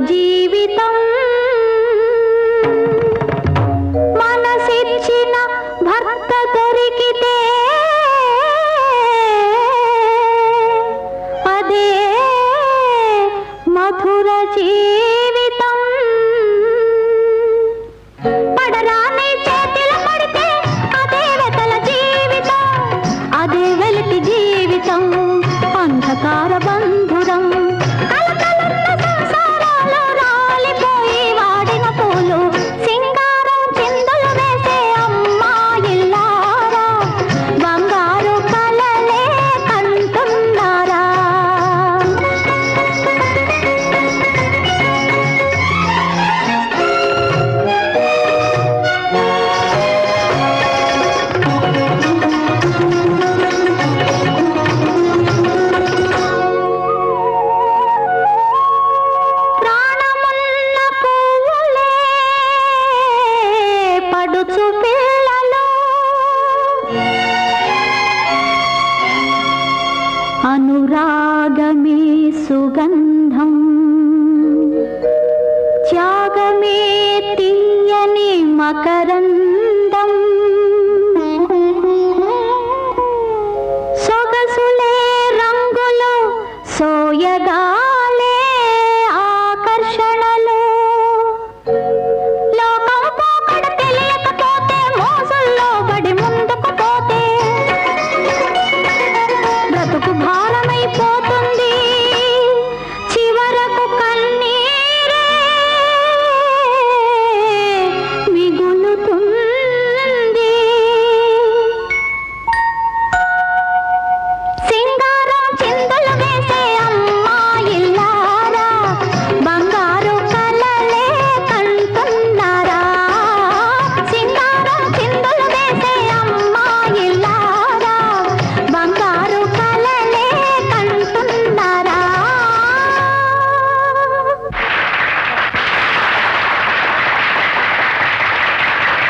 जी। అనురాగమే సుగంధం. త్యాగమే తీయని మకరందం